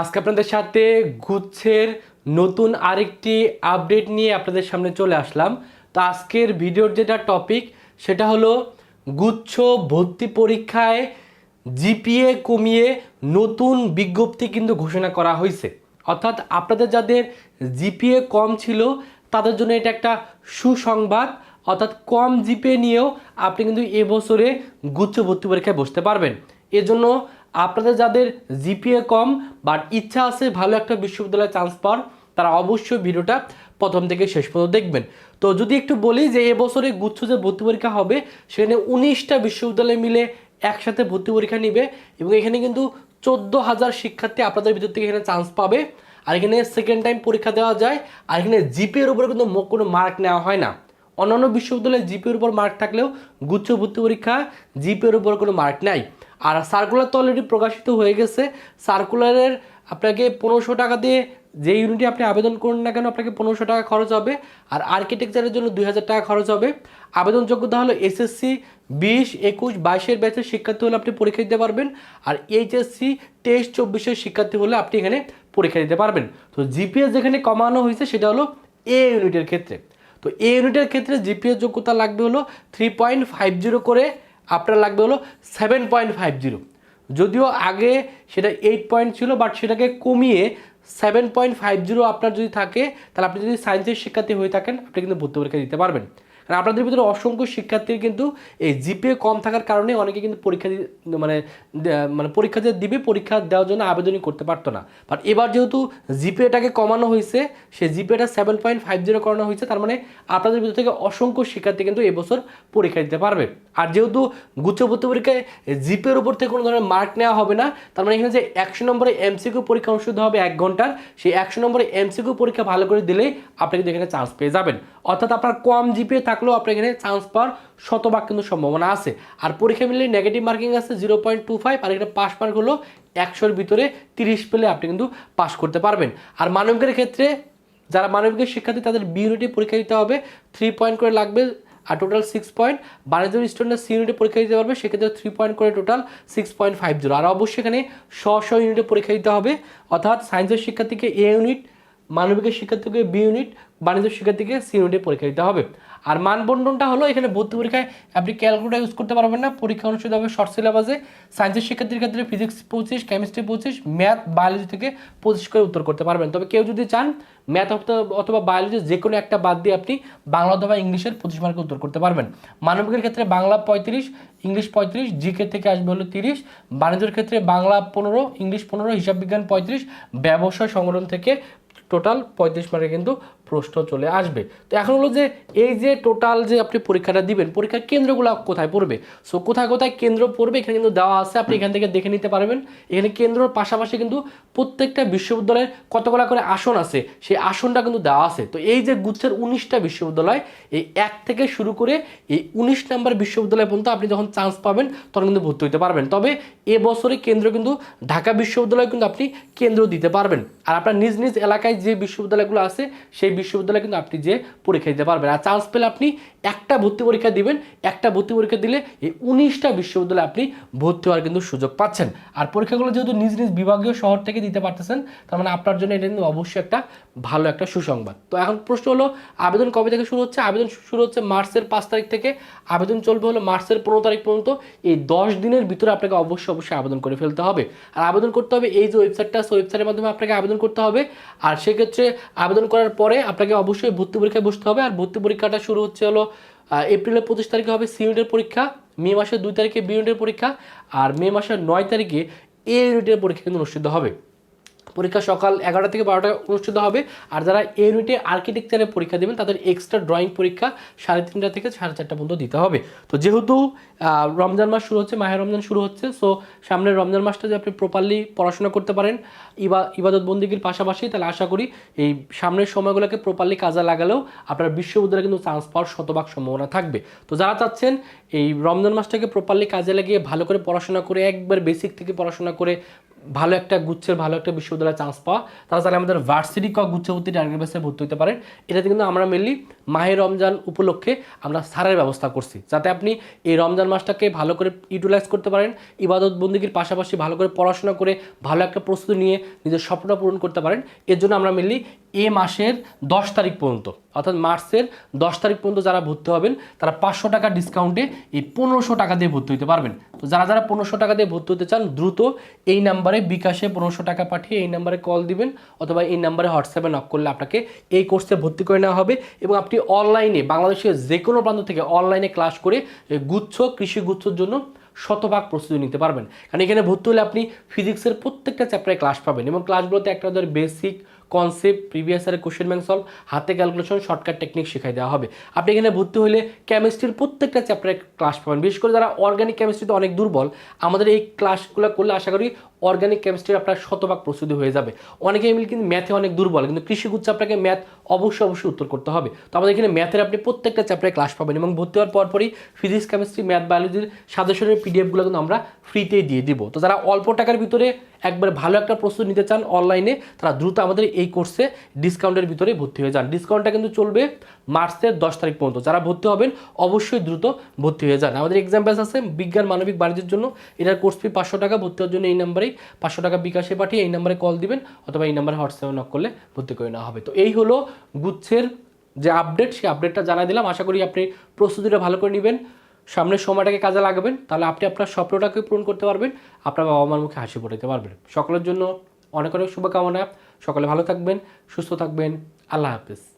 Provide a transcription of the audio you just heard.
আজকে আপনাদের সাথে গুচ্ছের নতুন আরেকটি আপডেট নিয়ে আপনাদের সামনে চলে আসলাম। তো আজকের ভিডিওর যেটা টপিক, সেটা হলো গুচ্ছ ভর্তি পরীক্ষায় জিপিএ কমিয়ে নতুন বিজ্ঞপ্তি কিন্তু ঘোষণা করা হয়েছে। অর্থাৎ আপনাদের যাদের জিপিএ কম ছিল, তাদের জন্য এটা একটা সুসংবাদ। অর্থাৎ কম জিপিএ নিয়েও আপনি কিন্তু এবছরে গুচ্ছ ভর্তি পরীক্ষায় বসতে পারবেন। এজন্য আপনাদের যাদের জিপিএ কম বাট ইচ্ছা আছে ভালো একটা বিশ্ববিদ্যালয়ে চান্স পাওয়ার, তারা অবশ্যই ভিডিওটা প্রথম থেকে শেষ পর্যন্ত দেখবেন। তো যদি একটু বলি যে এবছরে গুচ্ছ যে ভর্তি পরীক্ষা হবে, সেখানে উনিশটা বিশ্ববিদ্যালয় মিলে একসাথে ভর্তি পরীক্ষা নিবে এবং এখানে কিন্তু চোদ্দ হাজার শিক্ষার্থী আপনাদের ভিতর থেকে এখানে চান্স পাবে। আর এখানে সেকেন্ড টাইম পরীক্ষা দেওয়া যায়, আর এখানে জিপিএর উপরে কিন্তু কোনো মার্ক নেওয়া হয় না। অন্যান্য বিশ্ববিদ্যালয়ে জিপিএর উপর মার্ক থাকলেও গুচ্ছ ভর্তি পরীক্ষা জিপিএর উপর কোনো মার্ক নাই। আর সার্কুলার তো অলরেডি প্রকাশিত হয়ে গেছে। সার্কুলারের আপনাকে পনেরোশো টাকা দিয়ে যে ইউনিটে আপনি আবেদন করুন না কেন, আপনাকে পনেরোশো টাকা খরচ হবে। আর আর্কিটেকচারের জন্য দুই হাজার টাকা খরচ হবে। আবেদন যোগ্যতা হলো এসএসসি বিশ, একুশ, বাইশের ব্যাচের শিক্ষার্থী হলে আপনি পরীক্ষা দিতে পারবেন। আর এইচএসসি তেইশ, চব্বিশের শিক্ষার্থী হলে আপনি এখানে পরীক্ষা দিতে পারবেন। তো জিপিএস যেখানে কমানো হয়েছে সেটা হলো এ ইউনিটের ক্ষেত্রে। তো এ ইউনিটের ক্ষেত্রে জিপিএস যোগ্যতা লাগবে হলো থ্রি পয়েন্ট ফাইভ জিরো করে আপনার লাগবে হলো সেভেন পয়েন্ট ফাইভ জিরো যদিও আগে সেটা এইট পয়েন্ট ছিল বাট সেটাকে কমিয়ে সেভেন পয়েন্ট ফাইভ জিরো আপনার যদি থাকে, তাহলে আপনি যদি সায়েন্সের শিক্ষার্থী হয়ে থাকেন, আপনি কিন্তু ভর্তি পরীক্ষা দিতে পারবেন। কারণ আপনাদের ভিতরে অসংখ্য শিক্ষার্থীর কিন্তু এই জিপিএ কম থাকার কারণে অনেকে কিন্তু পরীক্ষা মানে মানে পরীক্ষা যে দিবে, পরীক্ষা দেওয়ার জন্য আবেদনই করতে পারতো না। বাট এবার যেহেতু জিপিএটাকে কমানো হয়েছে সে জিপিএটা সেভেন পয়েন্ট ফাইভ জিরো করানো হয়েছে, তার মানে আপনাদের ভিতর থেকে অসংখ্য শিক্ষার্থী কিন্তু এবছর পরীক্ষা দিতে পারবে। আর যেহেতু গুচ্ছ ভর্তি পরীক্ষায় জিপের উপর থেকে কোনো ধরনের মার্ক নেওয়া হবে না, তার মানে এখানে যে একশো নম্বরে এমসিকিউ পরীক্ষা অনুষ্ঠিত হবে এক ঘণ্টার, সেই একশো নম্বরে এমসিকিউ পরীক্ষা ভালো করে দিলেই আপনি কিন্তু এখানে চান্স পেয়ে যাবেন। অর্থাৎ আপনার কম জিপিএ থাকলেও আপনার এখানে চান্স পাওয়ার শতভাগ কিন্তু সম্ভাবনা আছে। আর পরীক্ষা মিলে নেগেটিভ মার্কিং আছে জিরো পয়েন্ট টু ফাইভ আর এখানে পাস মার্ক হলো একশোর ভিতরে তিরিশ পেলে আপনি কিন্তু পাস করতে পারবেন। আর মানবিকের ক্ষেত্রে যারা মানবিকের শিক্ষার্থী, তাদের বি ইউনিটে পরীক্ষা দিতে হবে থ্রি পয়েন্ট করে লাগবে, আর টোটাল সিক্স পয়েন্ট বাণিজ্য স্টুডেন্টরা সি ইউনিটে পরীক্ষা দিতে পারবে, সেক্ষেত্রে থ্রি পয়েন্ট করে total six point five zero আর অবশ্যই এখানে স্ব স্ব ইউনিটে পরীক্ষা দিতে হবে, অর্থাৎ সায়েন্সের শিক্ষার্থীকে এ ইউনিট মানবিকের শিক্ষার্থীকে বি ইউনিট বাণিজ্য শিক্ষার্থীকে সি ইউনিটে পরীক্ষা দিতে হবে। আর মানবন্টনটা হলো এখানে ভর্তি পরীক্ষায় আপনি ক্যালকুলেটার ইউজ করতে পারবেন না। পরীক্ষা অনুষ্ঠিত হবে শর্ট সিলেবাসে সায়েন্সের শিক্ষার্থীর ক্ষেত্রে ফিজিক্স পঁচিশ কেমিস্ট্রি পঁচিশ ম্যাথ বায়োলজি থেকে পঁচিশ করে উত্তর করতে পারবেন। তবে কেউ যদি চান ম্যাথ অথবা বায়োলজি যে কোনো একটা বাদ দিয়ে আপনি বাংলা অথবা ইংলিশের পঁচিশ মার্কে উত্তর করতে পারবেন। মানবিকের ক্ষেত্রে বাংলা পঁয়ত্রিশ, ইংলিশ পঁয়ত্রিশ জিকে থেকে আসবে হলো তিরিশ। বাণিজ্যের ক্ষেত্রে বাংলা পনেরো, ইংলিশ পনেরো, হিসাব বিজ্ঞান পঁয়ত্রিশ। ব্যবসায় সংগঠন থেকে টোটাল পঁয়ত্রিশ মার্কে কিন্তু প্রশ্ন চলে আসবে। তো এখন হলো যে, এই যে টোটাল যে আপনি পরীক্ষাটা দিবেন, পরীক্ষার কেন্দ্রগুলো কোথায় পড়বে? সো কোথায় কোথায় কেন্দ্র পড়বে, এখানে কিন্তু দেওয়া আছে, আপনি এখান থেকে দেখে নিতে পারবেন। এখানে কেন্দ্রর পাশাপাশি কিন্তু প্রত্যেকটা বিশ্ববিদ্যালয়ের কতগুলা করে আসন আছে, সেই আসনটা কিন্তু দেওয়া আছে। তো এই যে গুচ্ছের উনিশটা বিশ্ববিদ্যালয়, এই এক থেকে শুরু করে এই উনিশ নাম্বার বিশ্ববিদ্যালয় পর্যন্ত আপনি যখন চান্স পাবেন, তখন কিন্তু ভর্তি হতে পারবেন। তবে এবছরে কেন্দ্র কিন্তু ঢাকা বিশ্ববিদ্যালয় কিন্তু আপনি কেন্দ্র দিতে পারবেন। আর আপনার নিজ নিজ এলাকায় যে বিশ্ববিদ্যালয়গুলো আছে, সেই বিশ্ববিদ্যালয়ে কিন্তু আপনি যে পরীক্ষা দিতে পারবেন। আর চান্স পেলে আপনি একটা ভর্তি পরীক্ষা দিবেন। একটা ভর্তি পরীক্ষা দিলে এই উনিশটা বিশ্ববিদ্যালয়ে আপনি ভর্তি হওয়ার কিন্তু সুযোগ পাচ্ছেন। আর পরীক্ষাগুলো যেহেতু নিজ নিজ বিভাগীয় শহর থেকে দিতে পারতেছেন, তার মানে আপনার জন্য এটা কিন্তু অবশ্যই একটা ভালো একটা সুসংবাদ। তো এখন প্রশ্ন হলো, আবেদন কবে থেকে শুরু হচ্ছে? আবেদন শুরু হচ্ছে মার্চের পাঁচ তারিখ থেকে। আবেদন চলবে হলো মার্চের পনেরো তারিখ পর্যন্ত। এই দশ দিনের ভিতরে আপনাকে অবশ্যই অবশ্যই আবেদন করে ফেলতে হবে। আর আবেদন করতে হবে, এই যে ওয়েবসাইটটা আছে ওয়েবসাইটের মাধ্যমে আপনাকে আবেদন করতে হবে। আর সেক্ষেত্রে আবেদন করার পরে আপনাকে অবশ্যই ভর্তি পরীক্ষায় বসতে হবে। আর ভর্তি পরীক্ষাটা শুরু হচ্ছে হলো এপ্রিলের পঁচিশ তারিখে হবে সি ইউনিটের পরীক্ষা, মে মাসের দুই তারিখে বি ইউনিটের পরীক্ষা, আর মে মাসের নয় তারিখে এ ইউনিটের পরীক্ষা কিন্তু অনুষ্ঠিত হবে। পরীক্ষা সকাল এগারোটা থেকে বারোটা অনুষ্ঠিত হবে। আর যারা এ ইউনিটে আর্কিটেকচারে পরীক্ষা দেবেন, তাদের এক্সট্রা ড্রয়িং পরীক্ষা সাড়ে তিনটা থেকে সাড়ে চারটা পর্যন্ত দিতে হবে। তো যেহেতু রমজান মাস শুরু হচ্ছে মাহের রমজান শুরু হচ্ছে সো সামনের রমজান মাসটা যদি আপনি প্রপারলি পড়াশোনা করতে পারেন, ইবা ইবাদত বন্দিগির পাশাপাশি, তাহলে আশা করি এই সামনের সময়গুলোকে প্রপারলি কাজে লাগালেও আপনার বিশ্ববিদ্যালয়ে কিন্তু চান্স পাওয়ার শতভাগ সম্ভাবনা থাকবে। তো যারা চাচ্ছেন এই রমজান মাসটাকে প্রপারলি কাজে লাগিয়ে ভালো করে পড়াশোনা করে, একবার বেসিক থেকে পড়াশোনা করে ভালো একটা গুচ্ছের ভালো একটা বিশ্ববিদ্যালয়ে চান্স পাওয়া। তারা চাইলে আমাদের ভার্সিটি ক গুচ্ছভর্তি টার্গেট বেসে ভর্তি হতে পারেন। এটাতে কিন্তু আমরা মেনলি মাহে রমজান উপলক্ষে আমরা সারের ব্যবস্থা করছি। যাতে আপনি এই রমজান মাসটাকে ভালো করে ইউটিলাইজ করতে পারেন, ইবাদত বন্দীগীর পাশাপাশি ভালো করে পড়াশোনা করে ভালো একটা প্রস্তুতি নিয়ে নিজের স্বপ্নটা পূরণ করতে পারেন। এর জন্য আমরা মেনলি এ মাসের দশ তারিখ পর্যন্ত, অর্থাৎ মার্চের দশ তারিখ পর্যন্ত যারা ভর্তি হবেন, তারা পাঁচশো টাকা ডিসকাউন্টে এই পনেরোশো টাকা দিয়ে ভর্তি হতে পারবেন। তো যারা যারা পনেরোশো টাকা দিয়ে ভর্তি হতে চান, দ্রুত এই নাম্বারে বিকাশে পনেরোশো টাকা পাঠিয়ে এই নাম্বারে কল দিবেন, অথবা এই নাম্বারে হোয়াটসঅ্যাপে নক করলে আপনাকে এই কোর্সে ভর্তি করে নেওয়া হবে এবং আপনি অনলাইনে বাংলাদেশের যে কোনো প্রান্ত থেকে অনলাইনে ক্লাস করে গুচ্ছ, কৃষি গুচ্ছর জন্য শতভাগ প্রস্তুতি নিতে পারবেন। কারণ এখানে ভর্তি হলে আপনি ফিজিক্সের প্রত্যেকটা চ্যাপ্টারে ক্লাস পাবেন এবং ক্লাসগুলোতে একটা ধর বেসিক কনসেপ্ট প্রিভিয়াস ইয়ারের কোশ্চেন ব্যাংক সলভ হাতে ক্যালকুলেশন শর্টকাট টেকনিক শেখাই দেওয়া হবে। আপনি এখানে ভর্তি হলে কেমিস্ট্রির প্রত্যেকটা চ্যাপ্টারে ক্লাস পাবেন। বিশেষ করে যারা অর্গানিক কেমিস্ট্রিতে অনেক দুর্বল, আমাদের এই ক্লাসগুলো করলে আশা করি অর্গানিক কেমিস্ট্রি আপনার শতভাগ প্রস্তুতি হয়ে যাবে। অনেকে এমনি কিন্তু ম্যাথে অনেক দুর্বল, কিন্তু কৃষিগুচ্ছ আপনাকে ম্যাথ অবশ্যই অবশ্যই উত্তর করতে হবে। তো আমাদের এখানে ম্যাথের আপনি প্রত্যেকটা চ্যাপ্টারে ক্লাস পাবেন এবং ভর্তি হওয়ার পরপরই ফিজিক্স কেমিস্ট্রি ম্যাথ বায়োলজির সাজেশনের পিডিএফগুলো কিন্তু আমরা ফ্রিতেই দিয়ে দিব। তো যারা অল্প টাকার ভিতরে একবার ভালো একটা প্রস্তুতি নিতে চান অনলাইনে তারা দ্রুত আমাদের এই কোর্সে ডিসকাউন্টের ভিতরে ভর্তি হয়ে যান। ডিসকাউন্টটা কিন্তু চলবে মার্চের দশ তারিখ পর্যন্ত। যারা ভর্তি হবেন, অবশ্যই দ্রুত ভর্তি হয়ে যান। আমাদের এক্সাম্পলস আছে বিজ্ঞান, মানবিক, বাণিজ্যের জন্য। এটার কোর্স ফি পাঁচশো টাকা। ভর্তি হওয়ার জন্য এই নাম্বারেই পাঁচশো টাকা বিকাশে পাঠিয়ে এই নাম্বারে কল দিবেন অথবা এই নাম্বারে হোয়াটসঅ্যাপে নক করলে ভর্তি করে নেওয়া হবে। তো এই হলো গুচ্ছের যে আপডেট সেই আপডেটটা জানাই দিলাম। আশা করি আপনি প্রস্তুতিটা ভালো করে নেবেন। সামনের সময়টাকে কাজে লাগাবেন। তাহলে আপনি আপনার স্বপ্নটাকে পূরণ করতে পারবেন। আপনার বাবা মার মুখে হাসি ফোটাতে পারবেন। সকলের জন্য অনেক অনেক শুভকামনা। সকলে ভালো থাকবেন, সুস্থ থাকবেন। আল্লাহ হাফিজ।